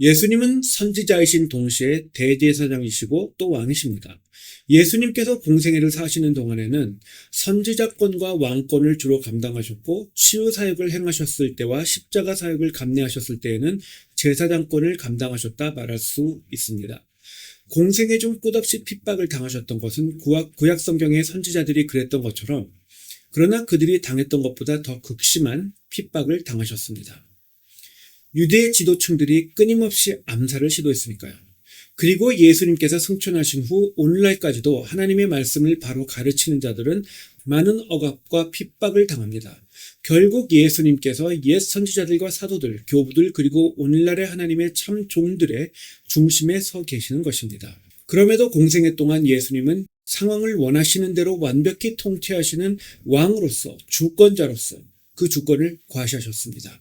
예수님은 선지자이신 동시에 대제사장이시고 또 왕이십니다. 예수님께서 공생애를 사시는 동안에는 선지자권과 왕권을 주로 감당하셨고 치유 사역을 행하셨을 때와 십자가 사역을 감내하셨을 때에는 제사장권을 감당하셨다 말할 수 있습니다. 공생애 중 끝없이 핍박을 당하셨던 것은 구약, 구약 성경의 선지자들이 그랬던 것처럼 그러나 그들이 당했던 것보다 더 극심한 핍박을 당하셨습니다. 유대 지도층들이 끊임없이 암살을 시도했으니까요. 그리고 예수님께서 승천하신 후 오늘날까지도 하나님의 말씀을 바로 가르치는 자들은 많은 억압과 핍박을 당합니다. 결국 예수님께서 옛 선지자들과 사도들, 교부들 그리고 오늘날의 하나님의 참 종들의 중심에 서 계시는 것입니다. 그럼에도 공생애 동안 예수님은 상황을 원하시는 대로 완벽히 통치하시는 왕으로서 주권자로서 그 주권을 과시하셨습니다.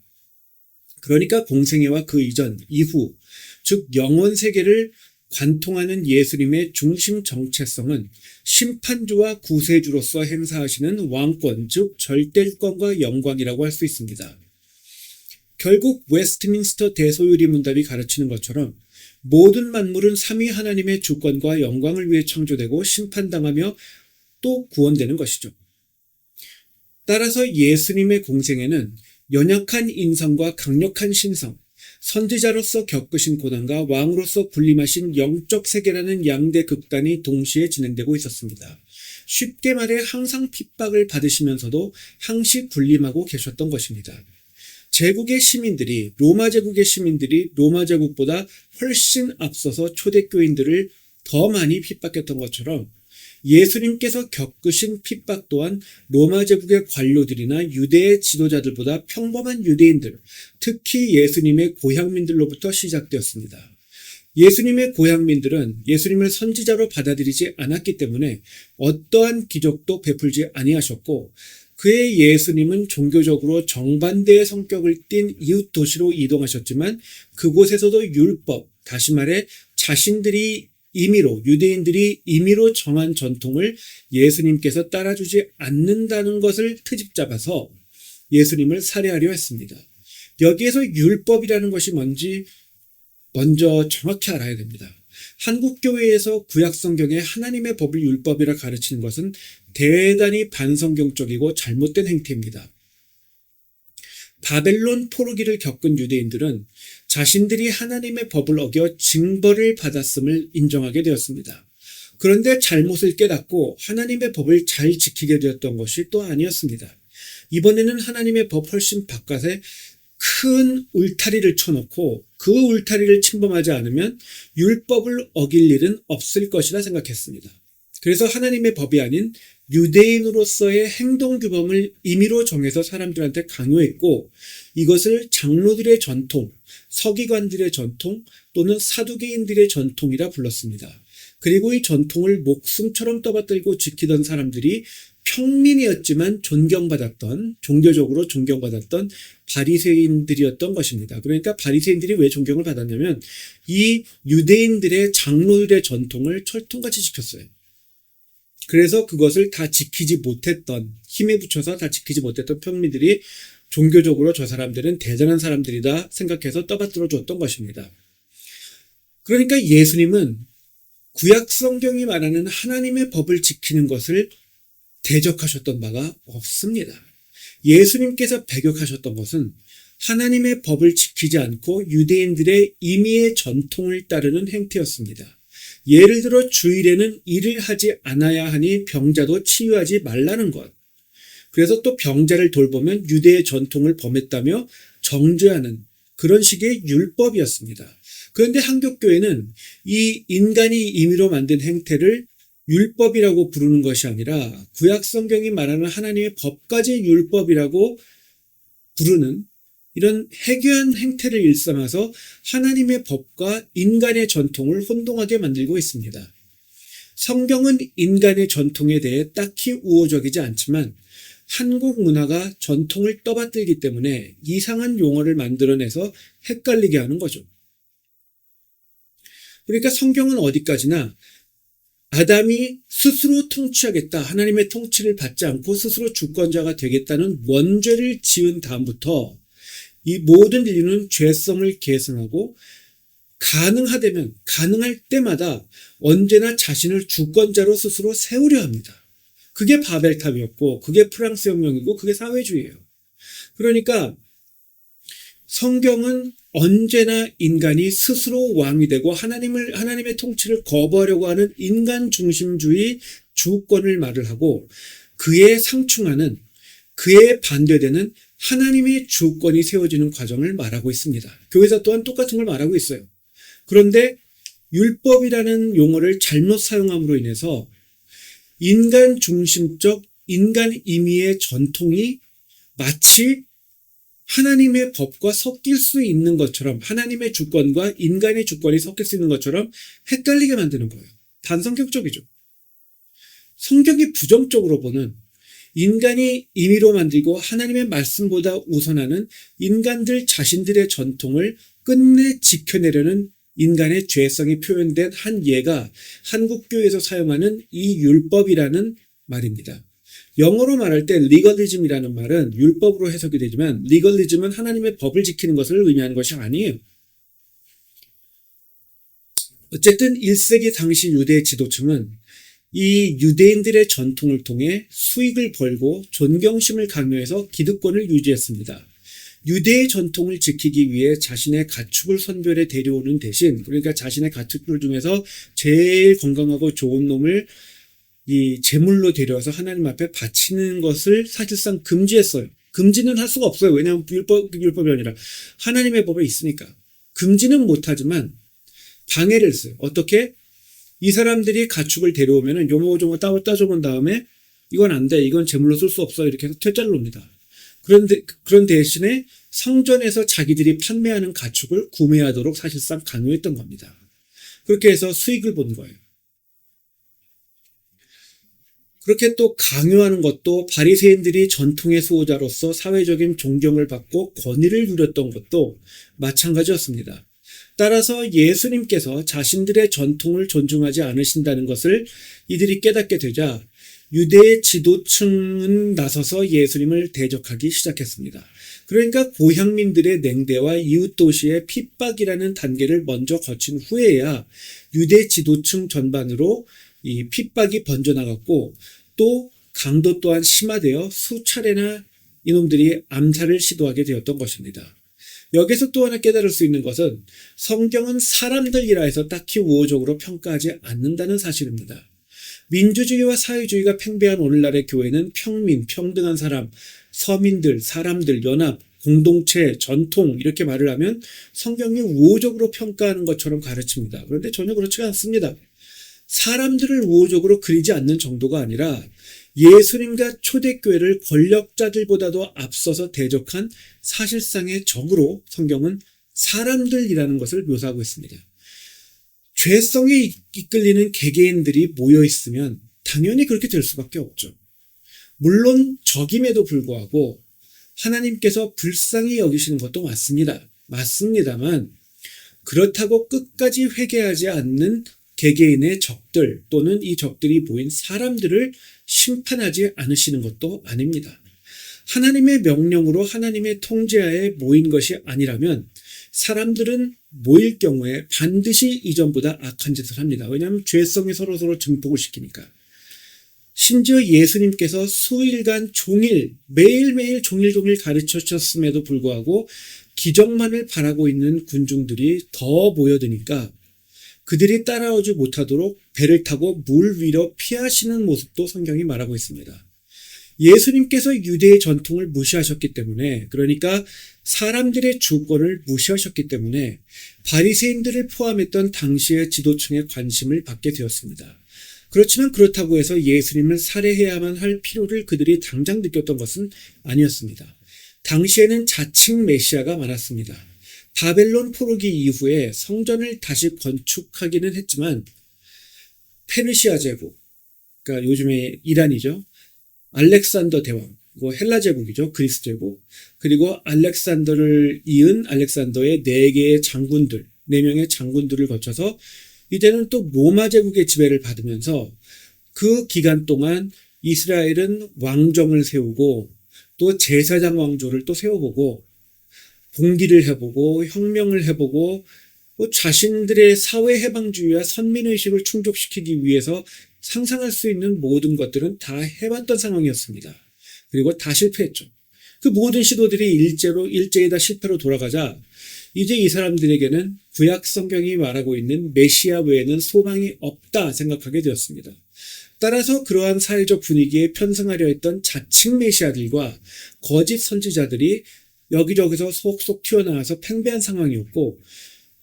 그러니까 공생애와 그 이전, 이후, 즉 영원 세계를 관통하는 예수님의 중심 정체성은 심판주와 구세주로서 행사하시는 왕권, 즉 절대권과 영광이라고 할 수 있습니다. 결국 웨스트민스터 대소유리 문답이 가르치는 것처럼 모든 만물은 삼위 하나님의 주권과 영광을 위해 창조되고 심판당하며 또 구원되는 것이죠. 따라서 예수님의 공생에는 연약한 인성과 강력한 신성, 선지자로서 겪으신 고난과 왕으로서 군림하신 영적 세계라는 양대 극단이 동시에 진행되고 있었습니다. 쉽게 말해 항상 핍박을 받으시면서도 항시 군림하고 계셨던 것입니다. 제국의 시민들이 로마 제국의 시민들이 로마 제국보다 훨씬 앞서서 초대교인들을 더 많이 핍박했던 것처럼 예수님께서 겪으신 핍박 또한 로마 제국의 관료들이나 유대의 지도자들보다 평범한 유대인들, 특히 예수님의 고향민들로부터 시작되었습니다. 예수님의 고향민들은 예수님을 선지자로 받아들이지 않았기 때문에 어떠한 기적도 베풀지 아니하셨고 그의 예수님은 종교적으로 정반대의 성격을 띤 이웃 도시로 이동하셨지만 그곳에서도 율법, 다시 말해 자신들이 임의로 유대인들이 임의로 정한 전통을 예수님께서 따라주지 않는다는 것을 트집 잡아서 예수님을 살해하려 했습니다. 여기에서 율법이라는 것이 뭔지 먼저 정확히 알아야 됩니다. 한국 교회에서 구약 성경에 하나님의 법을 율법이라 가르치는 것은 대단히 반성경적이고 잘못된 행태입니다. 바벨론 포로기를 겪은 유대인들은 자신들이 하나님의 법을 어겨 징벌을 받았음을 인정하게 되었습니다. 그런데 잘못을 깨닫고 하나님의 법을 잘 지키게 되었던 것이 또 아니었습니다. 이번에는 하나님의 법 훨씬 바깥에 큰 울타리를 쳐놓고 그 울타리를 침범하지 않으면 율법을 어길 일은 없을 것이라 생각했습니다. 그래서 하나님의 법이 아닌 유대인으로서의 행동 규범을 임의로 정해서 사람들한테 강요했고 이것을 장로들의 전통, 서기관들의 전통 또는 사두개인들의 전통이라 불렀습니다. 그리고 이 전통을 목숨처럼 떠받들고 지키던 사람들이 평민이었지만 존경받았던 종교적으로 존경받았던 바리새인들이었던 것입니다. 그러니까 바리새인들이 왜 존경을 받았냐면 이 유대인들의 장로들의 전통을 철통같이 지켰어요. 그래서 그것을 다 지키지 못했던 힘에 붙여서 다 지키지 못했던 평민들이 종교적으로 저 사람들은 대단한 사람들이다 생각해서 떠받들어 줬던 것입니다. 그러니까 예수님은 구약 성경이 말하는 하나님의 법을 지키는 것을 대적하셨던 바가 없습니다. 예수님께서 배격하셨던 것은 하나님의 법을 지키지 않고 유대인들의 임의의 전통을 따르는 행태였습니다. 예를 들어 주일에는 일을 하지 않아야 하니 병자도 치유하지 말라는 것. 그래서 또 병자를 돌보면 유대의 전통을 범했다며 정죄하는 그런 식의 율법이었습니다. 그런데 한국교회는 이 인간이 임의로 만든 행태를 율법이라고 부르는 것이 아니라 구약 성경이 말하는 하나님의 법까지 율법이라고 부르는 이런 해교한 행태를 일삼아서 하나님의 법과 인간의 전통을 혼동하게 만들고 있습니다. 성경은 인간의 전통에 대해 딱히 우호적이지 않지만 한국 문화가 전통을 떠받들기 때문에 이상한 용어를 만들어내서 헷갈리게 하는 거죠. 그러니까 성경은 어디까지나 아담이 스스로 통치하겠다. 하나님의 통치를 받지 않고 스스로 주권자가 되겠다는 원죄를 지은 다음부터 이 모든 인류는 죄성을 계승하고 가능하다면 가능할 때마다 언제나 자신을 주권자로 스스로 세우려 합니다. 그게 바벨탑이었고 그게 프랑스 혁명이고 그게 사회주의예요. 그러니까 성경은 언제나 인간이 스스로 왕이 되고 하나님을 하나님의 통치를 거부하려고 하는 인간 중심주의 주권을 말을 하고 그에 상충하는 그에 반대되는 하나님의 주권이 세워지는 과정을 말하고 있습니다. 교회사 또한 똑같은 걸 말하고 있어요. 그런데 율법이라는 용어를 잘못 사용함으로 인해서 인간 중심적 인간 임의의 전통이 마치 하나님의 법과 섞일 수 있는 것처럼 하나님의 주권과 인간의 주권이 섞일 수 있는 것처럼 헷갈리게 만드는 거예요. 반성격적이죠. 성경이 부정적으로 보는 인간이 임의로 만들고 하나님의 말씀보다 우선하는 인간들 자신들의 전통을 끝내 지켜내려는 인간의 죄성이 표현된 한 예가 한국교회에서 사용하는 이 율법이라는 말입니다. 영어로 말할 때 리거리즘이라는 말은 율법으로 해석이 되지만 리거리즘은 하나님의 법을 지키는 것을 의미하는 것이 아니에요. 어쨌든 1세기 당시 유대 지도층은 이 유대인들의 전통을 통해 수익을 벌고 존경심을 강요해서 기득권을 유지했습니다. 유대의 전통을 지키기 위해 자신의 가축을 선별해 데려오는 대신 그러니까 자신의 가축들 중에서 제일 건강하고 좋은 놈을 이 제물로 데려와서 하나님 앞에 바치는 것을 사실상 금지했어요. 금지는 할 수가 없어요. 왜냐하면 율법, 율법이 아니라 하나님의 법에 있으니까. 금지는 못하지만 방해를 써요. 어떻게? 이 사람들이 가축을 데려오면은 요모조모 따, 따져본 다음에 이건 안 돼. 이건 제물로 쓸 수 없어. 이렇게 해서 퇴짜를 놉니다. 그런데, 그런 대신에 성전에서 자기들이 판매하는 가축을 구매하도록 사실상 강요했던 겁니다. 그렇게 해서 수익을 본 거예요. 그렇게 또 강요하는 것도 바리새인들이 전통의 수호자로서 사회적인 존경을 받고 권위를 누렸던 것도 마찬가지였습니다. 따라서 예수님께서 자신들의 전통을 존중하지 않으신다는 것을 이들이 깨닫게 되자 유대 지도층은 나서서 예수님을 대적하기 시작했습니다. 그러니까 고향민들의 냉대와 이웃 도시의 핍박이라는 단계를 먼저 거친 후에야 유대 지도층 전반으로 이 핍박이 번져나갔고 또 강도 또한 심화되어 수차례나 이놈들이 암살을 시도하게 되었던 것입니다. 여기서 또 하나 깨달을 수 있는 것은 성경은 사람들이라 해서 딱히 우호적으로 평가하지 않는다는 사실입니다. 민주주의와 사회주의가 팽배한 오늘날의 교회는 평민, 평등한 사람, 서민들, 사람들, 연합, 공동체, 전통 이렇게 말을 하면 성경이 우호적으로 평가하는 것처럼 가르칩니다. 그런데 전혀 그렇지 않습니다. 사람들을 우호적으로 그리지 않는 정도가 아니라 예수님과 초대교회를 권력자들보다도 앞서서 대적한 사실상의 적으로 성경은 사람들이라는 것을 묘사하고 있습니다. 죄성에 이끌리는 개개인들이 모여 있으면 당연히 그렇게 될 수밖에 없죠. 물론 적임에도 불구하고 하나님께서 불쌍히 여기시는 것도 맞습니다. 맞습니다만 그렇다고 끝까지 회개하지 않는 개개인의 적들 또는 이 적들이 모인 사람들을 심판하지 않으시는 것도 아닙니다. 하나님의 명령으로 하나님의 통제하에 모인 것이 아니라면 사람들은 모일 경우에 반드시 이전보다 악한 짓을 합니다. 왜냐하면 죄성이 서로서로 증폭을 시키니까. 심지어 예수님께서 수일간 종일, 매일매일 종일종일 가르쳐 주셨음에도 불구하고 기적만을 바라고 있는 군중들이 더 모여드니까 그들이 따라오지 못하도록 배를 타고 물 위로 피하시는 모습도 성경이 말하고 있습니다. 예수님께서 유대의 전통을 무시하셨기 때문에 그러니까 사람들의 주권을 무시하셨기 때문에 바리새인들을 포함했던 당시의 지도층의 관심을 받게 되었습니다. 그렇지만 그렇다고 해서 예수님을 살해해야만 할 필요를 그들이 당장 느꼈던 것은 아니었습니다. 당시에는 자칭 메시아가 많았습니다. 바벨론 포로기 이후에 성전을 다시 건축하기는 했지만 페르시아 제국, 그러니까 요즘에 이란이죠. 알렉산더 대왕, 그리고 헬라 제국이죠. 그리스 제국. 그리고 알렉산더를 이은 알렉산더의 네 개의 장군들, 네 명의 장군들을 거쳐서 이제는 또 로마 제국의 지배를 받으면서 그 기간 동안 이스라엘은 왕정을 세우고 또 제사장 왕조를 또 세워보고 봉기를 해보고 혁명을 해보고 뭐 자신들의 사회 해방주의와 선민의식을 충족시키기 위해서 상상할 수 있는 모든 것들은 다 해봤던 상황이었습니다. 그리고 다 실패했죠. 그 모든 시도들이 일제로, 일제히 다 실패로 돌아가자 이제 이 사람들에게는 구약 성경이 말하고 있는 메시아 외에는 소망이 없다 생각하게 되었습니다. 따라서 그러한 사회적 분위기에 편승하려 했던 자칭 메시아들과 거짓 선지자들이 여기저기서 속속 튀어나와서 팽배한 상황이었고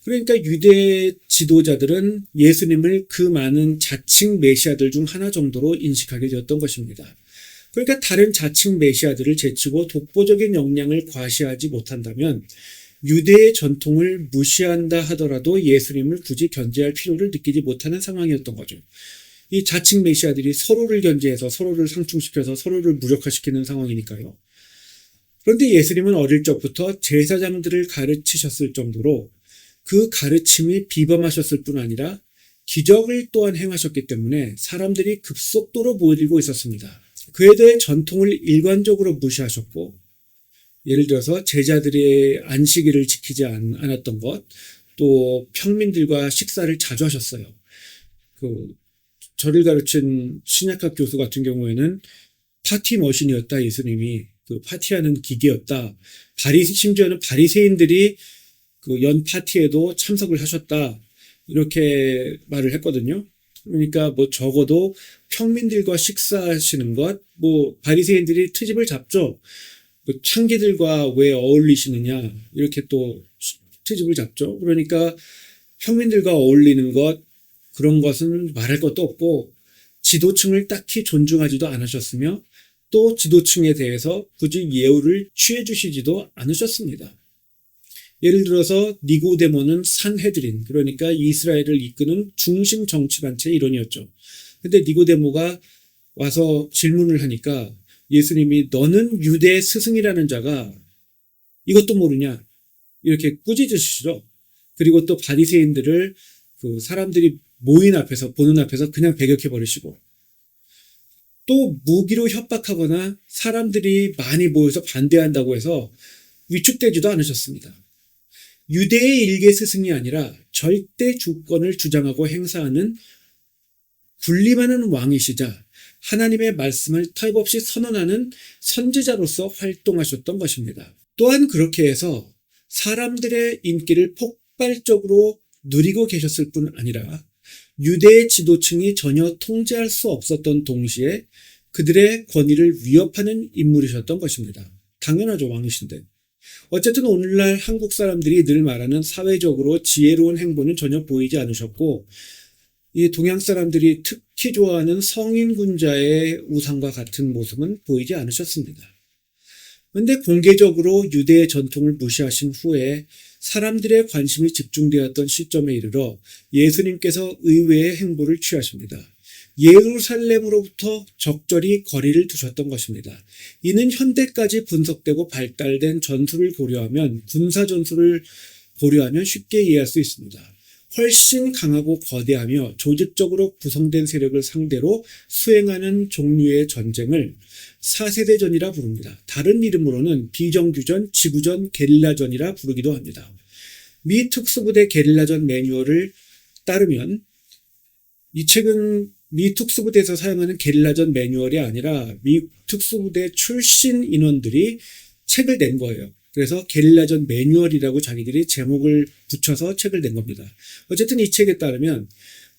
그러니까 유대 지도자들은 예수님을 그 많은 자칭 메시아들 중 하나 정도로 인식하게 되었던 것입니다. 그러니까 다른 자칭 메시아들을 제치고 독보적인 역량을 과시하지 못한다면 유대의 전통을 무시한다 하더라도 예수님을 굳이 견제할 필요를 느끼지 못하는 상황이었던 거죠. 이 자칭 메시아들이 서로를 견제해서 서로를 상충시켜서 서로를 무력화시키는 상황이니까요. 그런데 예수님은 어릴 적부터 제사장들을 가르치셨을 정도로 그 가르침이 비범하셨을 뿐 아니라 기적을 또한 행하셨기 때문에 사람들이 급속도로 모이고 있었습니다. 그에 대해 전통을 일관적으로 무시하셨고 예를 들어서 제자들의 안식일을 지키지 않, 않았던 것, 또 평민들과 식사를 자주 하셨어요. 그 저를 가르친 신약학 교수 같은 경우에는 파티 머신이었다 예수님이 그 파티하는 기계였다. 바리 심지어는 바리새인들이 그 연 파티에도 참석을 하셨다. 이렇게 말을 했거든요. 그러니까 뭐 적어도 평민들과 식사하시는 것, 뭐 바리새인들이 트집을 잡죠. 그 창기들과 왜 어울리시느냐 이렇게 또 트집을 잡죠. 그러니까 평민들과 어울리는 것 그런 것은 말할 것도 없고 지도층을 딱히 존중하지도 않으셨으며 또 지도층에 대해서 굳이 예우를 취해 주시지도 않으셨습니다. 예를 들어서 니고데모는 산헤드린 그러니까 이스라엘을 이끄는 중심 정치 단체 일원이었죠. 근데 니고데모가 와서 질문을 하니까 예수님이 너는 유대 스승이라는 자가 이것도 모르냐 이렇게 꾸짖으시죠. 그리고 또 바리새인들을 그 사람들이 모인 앞에서 보는 앞에서 그냥 배격해 버리시고 또 무기로 협박하거나 사람들이 많이 모여서 반대한다고 해서 위축되지도 않으셨습니다. 유대의 일개 스승이 아니라 절대 주권을 주장하고 행사하는 군림하는 왕이시자 하나님의 말씀을 타입없이 선언하는 선지자로서 활동하셨던 것입니다. 또한 그렇게 해서 사람들의 인기를 폭발적으로 누리고 계셨을 뿐 아니라 유대의 지도층이 전혀 통제할 수 없었던 동시에 그들의 권위를 위협하는 인물이셨던 것입니다. 당연하죠, 왕이신데. 어쨌든 오늘날 한국 사람들이 늘 말하는 사회적으로 지혜로운 행보는 전혀 보이지 않으셨고, 이 동양 사람들이 특히 좋아하는 성인 군자의 우상과 같은 모습은 보이지 않으셨습니다. 근데 공개적으로 유대의 전통을 무시하신 후에 사람들의 관심이 집중되었던 시점에 이르러 예수님께서 의외의 행보를 취하십니다. 예루살렘으로부터 적절히 거리를 두셨던 것입니다. 이는 현대까지 분석되고 발달된 전술을 고려하면 군사 전술을 고려하면 쉽게 이해할 수 있습니다. 훨씬 강하고 거대하며 조직적으로 구성된 세력을 상대로 수행하는 종류의 전쟁을 4세대전이라 부릅니다. 다른 이름으로는 비정규전, 지구전, 게릴라전이라 부르기도 합니다. 미 특수부대 게릴라전 매뉴얼을 따르면 이 책은 미 특수부대에서 사용하는 게릴라전 매뉴얼이 아니라 미 특수부대 출신 인원들이 책을 낸 거예요. 그래서 게릴라전 매뉴얼이라고 자기들이 제목을 붙여서 책을 낸 겁니다. 어쨌든 이 책에 따르면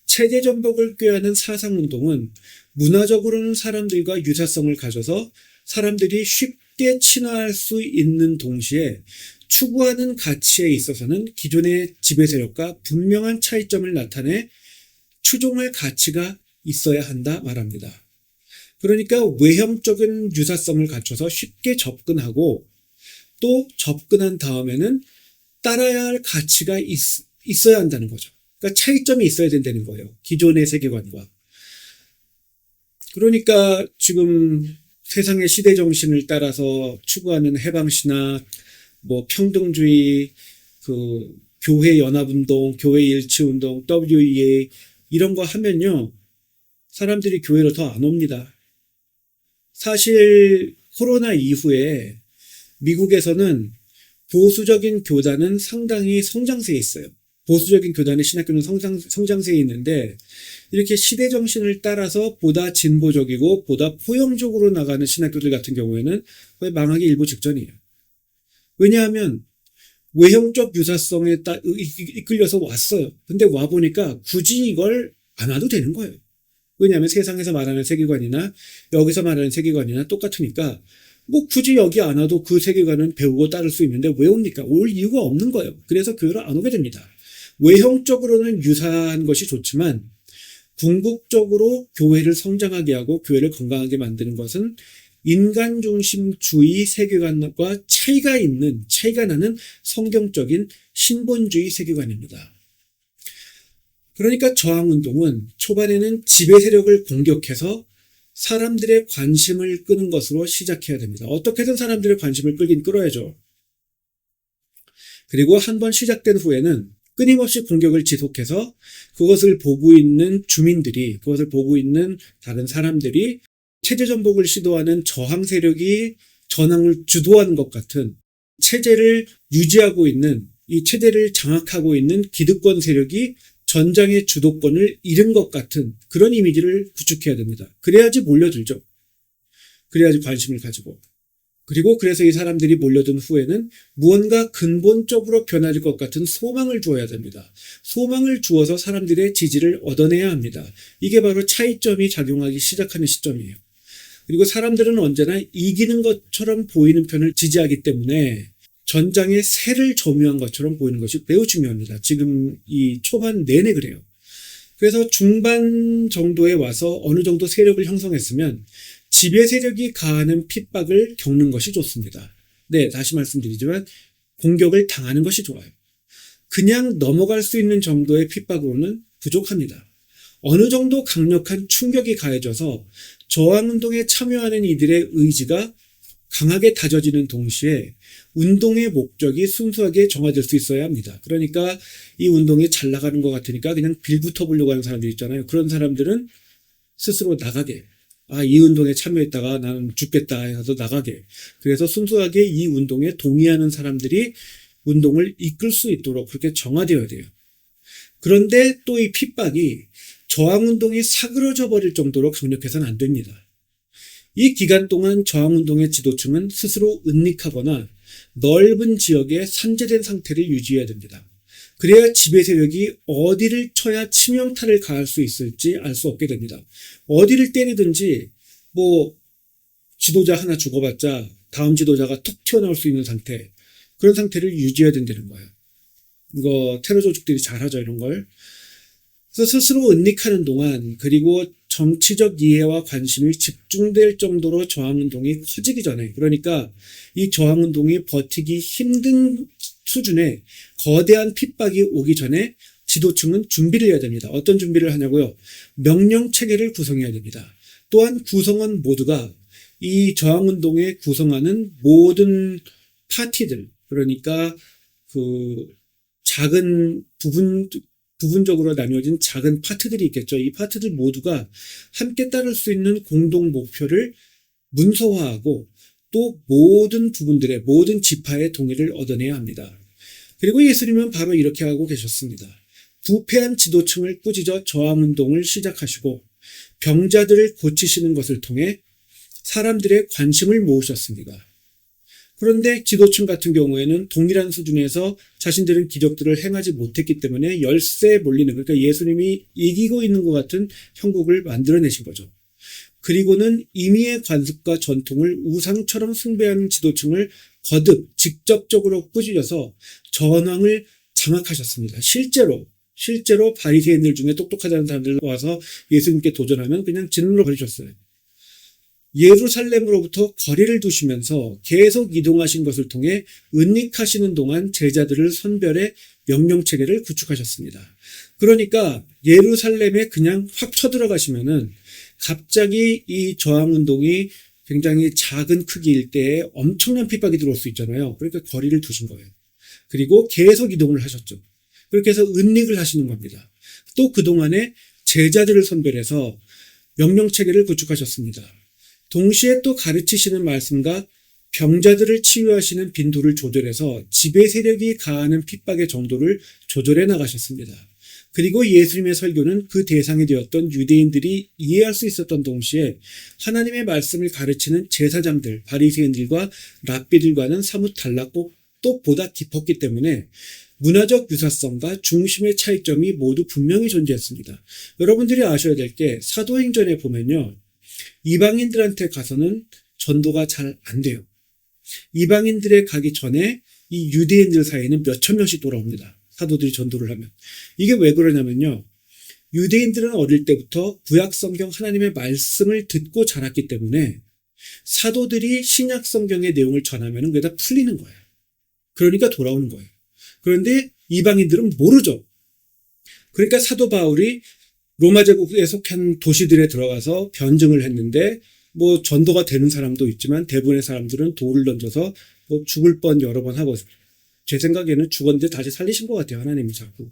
체제 전복을 꾀하는 사상운동은 문화적으로는 사람들과 유사성을 가져서 사람들이 쉽게 친화할 수 있는 동시에 추구하는 가치에 있어서는 기존의 지배 세력과 분명한 차이점을 나타내 추종할 가치가 있어야 한다 말합니다. 그러니까 외형적인 유사성을 갖춰서 쉽게 접근하고 또 접근한 다음에는 따라야 할 가치가 있, 있어야 한다는 거죠. 그러니까 차이점이 있어야 된다는 거예요. 기존의 세계관과. 그러니까 지금 세상의 시대 정신을 따라서 추구하는 해방 신학, 뭐 평등주의, 그 교회 연합 운동, 교회 일치 운동, WEA 이런 거 하면요. 사람들이 교회로 더 안 옵니다. 사실 코로나 이후에 미국에서는 보수적인 교단은 상당히 성장세에 있어요. 보수적인 교단의 신학교는 성장, 성장세에 있는데 이렇게 시대 정신을 따라서 보다 진보적이고 보다 포용적으로 나가는 신학교들 같은 경우에는 거의 망하기 일보 직전이에요. 왜냐하면 외형적 유사성에 따, 이끌려서 왔어요. 근데 와 보니까 굳이 이걸 안 와도 되는 거예요. 왜냐하면 세상에서 말하는 세계관이나 여기서 말하는 세계관이나 똑같으니까 뭐 굳이 여기 안 와도 그 세계관은 배우고 따를 수 있는데 왜 옵니까? 올 이유가 없는 거예요. 그래서 교회를 안 오게 됩니다. 외형적으로는 유사한 것이 좋지만 궁극적으로 교회를 성장하게 하고 교회를 건강하게 만드는 것은 인간 중심주의 세계관과 차이가 있는 차이가 나는 성경적인 신본주의 세계관입니다. 그러니까 저항운동은 초반에는 지배 세력을 공격해서 사람들의 관심을 끄는 것으로 시작해야 됩니다. 어떻게든 사람들의 관심을 끌긴 끌어야죠. 그리고 한 번 시작된 후에는 끊임없이 공격을 지속해서 그것을 보고 있는 주민들이, 그것을 보고 있는 다른 사람들이 체제 전복을 시도하는 저항 세력이 전황을 주도하는 것 같은 체제를 유지하고 있는 이 체제를 장악하고 있는 기득권 세력이 전장의 주도권을 잃은 것 같은 그런 이미지를 구축해야 됩니다. 그래야지 몰려들죠. 그래야지 관심을 가지고. 그리고 그래서 이 사람들이 몰려든 후에는 무언가 근본적으로 변화될 것 같은 소망을 주어야 됩니다. 소망을 주어서 사람들의 지지를 얻어내야 합니다. 이게 바로 차이점이 작용하기 시작하는 시점이에요. 그리고 사람들은 언제나 이기는 것처럼 보이는 편을 지지하기 때문에 전장에 새를 점유한 것처럼 보이는 것이 매우 중요합니다. 지금 이 초반 내내 그래요. 그래서 중반 정도에 와서 어느 정도 세력을 형성했으면 지배 세력이 가하는 핍박을 겪는 것이 좋습니다. 네, 다시 말씀드리지만 공격을 당하는 것이 좋아요. 그냥 넘어갈 수 있는 정도의 핍박으로는 부족합니다. 어느 정도 강력한 충격이 가해져서 저항운동에 참여하는 이들의 의지가 강하게 다져지는 동시에 운동의 목적이 순수하게 정화될 수 있어야 합니다. 그러니까 이 운동이 잘 나가는 것 같으니까 그냥 빌붙어 보려고 하는 사람들 있잖아요. 그런 사람들은 스스로 나가게. 아, 이 운동에 참여했다가 나는 죽겠다 해서 나가게. 그래서 순수하게 이 운동에 동의하는 사람들이 운동을 이끌 수 있도록 그렇게 정화되어야 돼요. 그런데 또 이 핍박이 저항운동이 사그러져 버릴 정도로 강력해서는 안 됩니다. 이 기간 동안 저항운동의 지도층은 스스로 은닉하거나 넓은 지역에 산재된 상태를 유지해야 됩니다. 그래야 지배 세력이 어디를 쳐야 치명타를 가할 수 있을지 알 수 없게 됩니다. 어디를 때리든지 뭐 지도자 하나 죽어봤자 다음 지도자가 툭 튀어나올 수 있는 상태 그런 상태를 유지해야 된다는 거예요. 이거 테러 조직들이 잘하죠 이런 걸. 그래서 스스로 은닉하는 동안 그리고 정치적 이해와 관심이 집중될 정도로 저항운동이 커지기 전에 그러니까 이 저항운동이 버티기 힘든 수준의 거대한 핍박이 오기 전에 지도층은 준비를 해야 됩니다. 어떤 준비를 하냐고요? 명령 체계를 구성해야 됩니다. 또한 구성원 모두가 이 저항운동에 구성하는 모든 파티들 그러니까 그 작은 부분 부분적으로 나뉘어진 작은 파트들이 있겠죠. 이 파트들 모두가 함께 따를 수 있는 공동 목표를 문서화하고 또 모든 부분들의 모든 지파의 동의를 얻어내야 합니다. 그리고 예수님은 바로 이렇게 하고 계셨습니다. 부패한 지도층을 꾸짖어 저항운동을 시작하시고 병자들을 고치시는 것을 통해 사람들의 관심을 모으셨습니다. 그런데 지도층 같은 경우에는 동일한 수준에서 자신들은 기적들을 행하지 못했기 때문에 열세에 몰리는 그러니까 예수님이 이기고 있는 것 같은 형국을 만들어내신 거죠. 그리고는 임의의 관습과 전통을 우상처럼 숭배하는 지도층을 거듭 직접적으로 꾸짖어서 전황을 장악하셨습니다. 실제로 실제로 바리새인들 중에 똑똑하다는 사람들 와서 예수님께 도전하면 그냥 진으로 버리셨어요. 예루살렘으로부터 거리를 두시면서 계속 이동하신 것을 통해 은닉하시는 동안 제자들을 선별해 명령 체계를 구축하셨습니다. 그러니까 예루살렘에 그냥 확 쳐들어가시면은 갑자기 이 저항 운동이 굉장히 작은 크기일 때에 엄청난 핍박이 들어올 수 있잖아요. 그러니까 거리를 두신 거예요. 그리고 계속 이동을 하셨죠. 그렇게 해서 은닉을 하시는 겁니다. 또 그동안에 제자들을 선별해서 명령 체계를 구축하셨습니다. 동시에 또 가르치시는 말씀과 병자들을 치유하시는 빈도를 조절해서 지배 세력이 가하는 핍박의 정도를 조절해 나가셨습니다. 그리고 예수님의 설교는 그 대상이 되었던 유대인들이 이해할 수 있었던 동시에 하나님의 말씀을 가르치는 제사장들, 바리새인들과 랍비들과는 사뭇 달랐고 또 보다 깊었기 때문에 문화적 유사성과 중심의 차이점이 모두 분명히 존재했습니다. 여러분들이 아셔야 될 게 사도행전에 보면요. 이방인들한테 가서는 전도가 잘 안 돼요. 이방인들에 가기 전에 이 유대인들 사이에는 몇천 명씩 돌아옵니다. 사도들이 전도를 하면. 이게 왜 그러냐면요. 유대인들은 어릴 때부터 구약 성경 하나님의 말씀을 듣고 자랐기 때문에 사도들이 신약 성경의 내용을 전하면 그게 다 풀리는 거예요. 그러니까 돌아오는 거예요. 그런데 이방인들은 모르죠. 그러니까 사도 바울이 로마 제국에 속한 도시들에 들어가서 변증을 했는데 뭐 전도가 되는 사람도 있지만 대부분의 사람들은 돌을 던져서 뭐 죽을 뻔 여러 번 하고 제 생각에는 죽었는데 다시 살리신 것 같아요 하나님이 자꾸.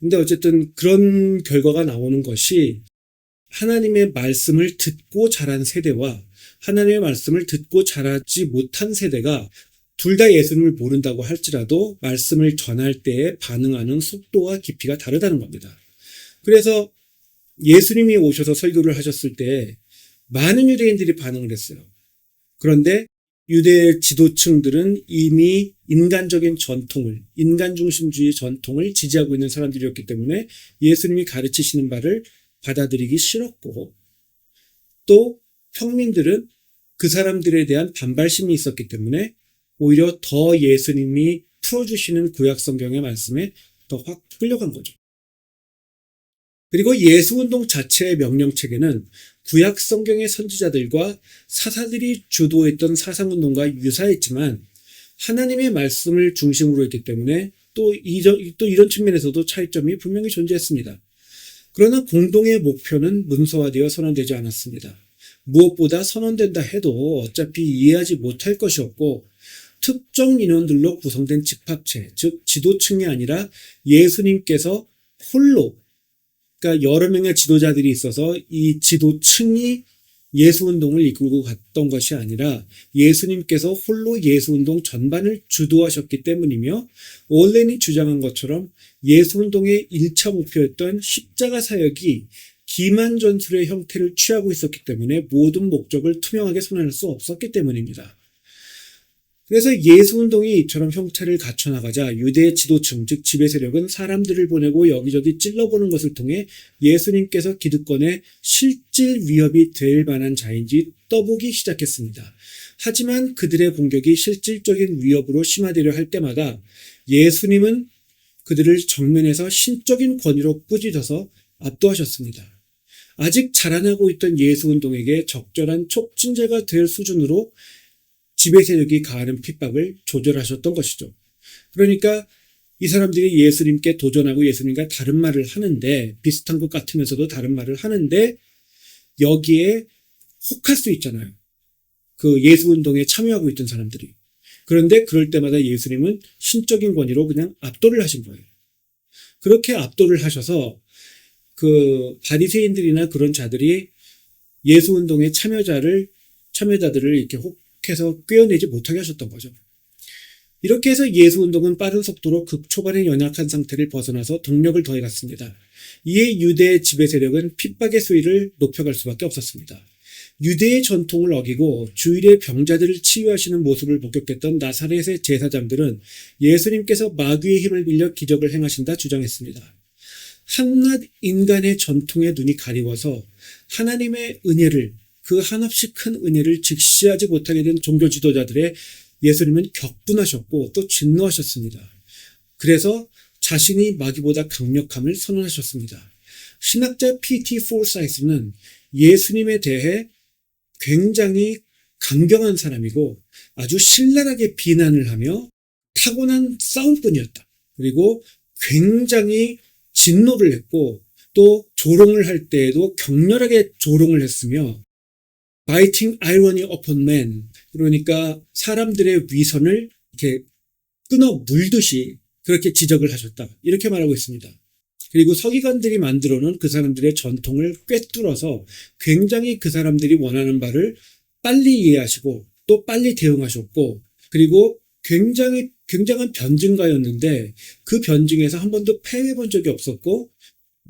근데 어쨌든 그런 결과가 나오는 것이 하나님의 말씀을 듣고 자란 세대와 하나님의 말씀을 듣고 자라지 못한 세대가 둘 다 예수님을 모른다고 할지라도 말씀을 전할 때에 반응하는 속도와 깊이가 다르다는 겁니다. 그래서 예수님이 오셔서 설교를 하셨을 때 많은 유대인들이 반응을 했어요. 그런데 유대 지도층들은 이미 인간적인 전통을, 인간 중심주의 전통을 지지하고 있는 사람들이었기 때문에 예수님이 가르치시는 바를 받아들이기 싫었고, 또 평민들은 그 사람들에 대한 반발심이 있었기 때문에 오히려 더 예수님이 풀어주시는 구약 성경의 말씀에 더 확 끌려간 거죠. 그리고 예수운동 자체의 명령 체계는 구약 성경의 선지자들과 사사들이 주도했던 사상운동과 유사했지만 하나님의 말씀을 중심으로 했기 때문에 또 이런, 또 이런 측면에서도 차이점이 분명히 존재했습니다. 그러나 공동의 목표는 문서화되어 선언되지 않았습니다. 무엇보다 선언된다 해도 어차피 이해하지 못할 것이었고 특정 인원들로 구성된 집합체, 즉 지도층이 아니라 예수님께서 홀로 그러니까 여러 명의 지도자들이 있어서 이 지도층이 예수 운동을 이끌고 갔던 것이 아니라 예수님께서 홀로 예수 운동 전반을 주도하셨기 때문이며 올렌이 주장한 것처럼 예수 운동의 1차 목표였던 십자가 사역이 기만 전술의 형태를 취하고 있었기 때문에 모든 목적을 투명하게 선언할 수 없었기 때문입니다. 그래서 예수운동이 이처럼 형태를 갖춰나가자 유대 지도층, 즉 지배 세력은 사람들을 보내고 여기저기 찔러보는 것을 통해 예수님께서 기득권의 실질 위협이 될 만한 자인지 떠보기 시작했습니다. 하지만 그들의 공격이 실질적인 위협으로 심화되려 할 때마다 예수님은 그들을 정면에서 신적인 권위로 꾸짖어서 압도하셨습니다. 아직 자라나고 있던 예수운동에게 적절한 촉진제가 될 수준으로 지배 세력이 가하는 핍박을 조절하셨던 것이죠. 그러니까 이 사람들이 예수님께 도전하고 예수님과 다른 말을 하는데 비슷한 것 같으면서도 다른 말을 하는데 여기에 혹할 수 있잖아요. 그 예수 운동에 참여하고 있던 사람들이. 그런데 그럴 때마다 예수님은 신적인 권위로 그냥 압도를 하신 거예요. 그렇게 압도를 하셔서 그 바리새인들이나 그런 자들이 예수 운동의 참여자를 참여자들을 이렇게 혹 해서 꿰어내지 못하게 하셨던 거죠. 이렇게 해서 예수 운동은 빠른 속도로 극초반의 연약한 상태를 벗어나서 동력을 더해갔습니다. 이에 유대의 지배 세력은 핍박의 수위를 높여갈 수밖에 없었습니다. 유대의 전통을 어기고 주일의 병자들을 치유하시는 모습을 목격했던 나사렛의 제사장들은 예수님께서 마귀의 힘을 빌려 기적을 행하신다 주장했습니다. 한낱 인간의 전통의 눈이 가리워서 하나님의 은혜를 그 한없이 큰 은혜를 직시하지 못하게 된 종교 지도자들의 예수님은 격분하셨고 또 진노하셨습니다. 그래서 자신이 마귀보다 강력함을 선언하셨습니다. 신학자 P.T. 포사이스는 예수님에 대해 굉장히 강경한 사람이고 아주 신랄하게 비난을 하며 타고난 싸움꾼이었다. 그리고 굉장히 진노를 했고 또 조롱을 할 때에도 격렬하게 조롱을 했으며 biting irony upon man. 그러니까 사람들의 위선을 이렇게 끊어 물듯이 그렇게 지적을 하셨다. 이렇게 말하고 있습니다. 그리고 서기관들이 만들어 놓은 그 사람들의 전통을 꿰뚫어서 굉장히 그 사람들이 원하는 바를 빨리 이해하시고 또 빨리 대응하셨고 그리고 굉장히 굉장한 변증가였는데 그 변증에서 한 번도 패해 본 적이 없었고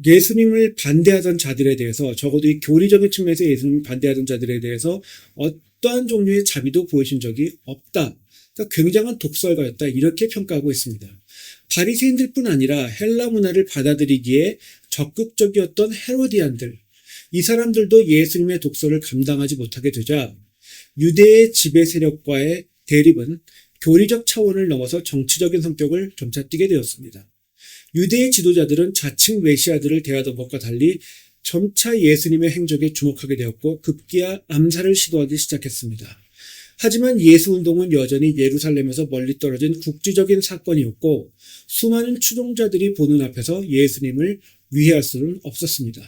예수님을 반대하던 자들에 대해서 적어도 이 교리적인 측면에서 예수님을 반대하던 자들에 대해서 어떠한 종류의 자비도 보이신 적이 없다. 그러니까 굉장한 독설가였다. 이렇게 평가하고 있습니다. 바리새인들뿐 아니라 헬라 문화를 받아들이기에 적극적이었던 헤로디안들 이 사람들도 예수님의 독설을 감당하지 못하게 되자 유대의 지배 세력과의 대립은 교리적 차원을 넘어서 정치적인 성격을 점차 띠게 되었습니다. 유대의 지도자들은 자칭 메시아들을 대하던 것과 달리 점차 예수님의 행적에 주목하게 되었고 급기야 암살을 시도하기 시작했습니다. 하지만 예수 운동은 여전히 예루살렘에서 멀리 떨어진 국지적인 사건이었고 수많은 추종자들이 보는 앞에서 예수님을 위해할 수는 없었습니다.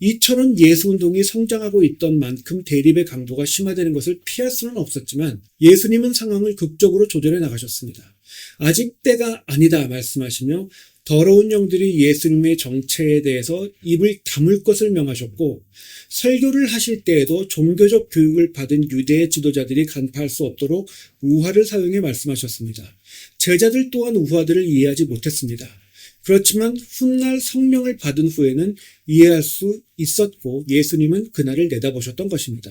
이처럼 예수 운동이 성장하고 있던 만큼 대립의 강도가 심화되는 것을 피할 수는 없었지만 예수님은 상황을 극적으로 조절해 나가셨습니다. 아직 때가 아니다 말씀하시며 더러운 영들이 예수님의 정체에 대해서 입을 다물 것을 명하셨고 설교를 하실 때에도 종교적 교육을 받은 유대의 지도자들이 간파할 수 없도록 우화를 사용해 말씀하셨습니다. 제자들 또한 우화들을 이해하지 못했습니다. 그렇지만 훗날 성령을 받은 후에는 이해할 수 있었고 예수님은 그날을 내다보셨던 것입니다.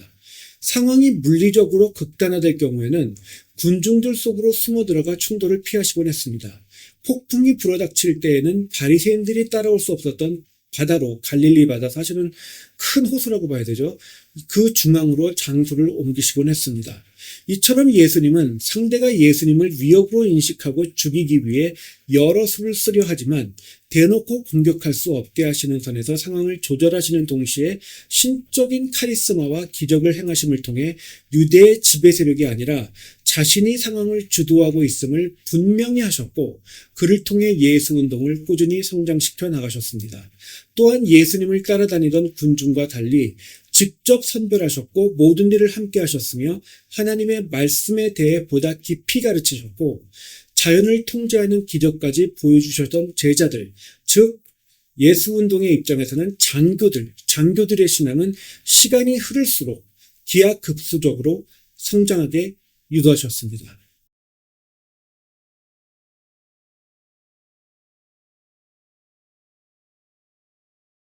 상황이 물리적으로 극단화될 경우에는 군중들 속으로 숨어 들어가 충돌을 피하시곤 했습니다. 폭풍이 불어닥칠 때에는 바리새인들이 따라올 수 없었던 바다로 갈릴리 바다 사실은 큰 호수라고 봐야 되죠. 그 중앙으로 장소를 옮기시곤 했습니다. 이처럼 예수님은 상대가 예수님을 위협으로 인식하고 죽이기 위해 여러 수를 쓰려 하지만 대놓고 공격할 수 없게 하시는 선에서 상황을 조절하시는 동시에 신적인 카리스마와 기적을 행하심을 통해 유대의 지배 세력이 아니라 자신이 상황을 주도하고 있음을 분명히 하셨고 그를 통해 예수 운동을 꾸준히 성장시켜 나가셨습니다. 또한 예수님을 따라다니던 군중과 달리 직접 선별하셨고 모든 일을 함께 하셨으며 하나님의 말씀에 대해 보다 깊이 가르치셨고 자연을 통제하는 기적까지 보여주셨던 제자들, 즉 예수 운동의 입장에서는 장교들, 장교들의 신앙은 시간이 흐를수록 기하급수적으로 성장하게 유도하셨습니다.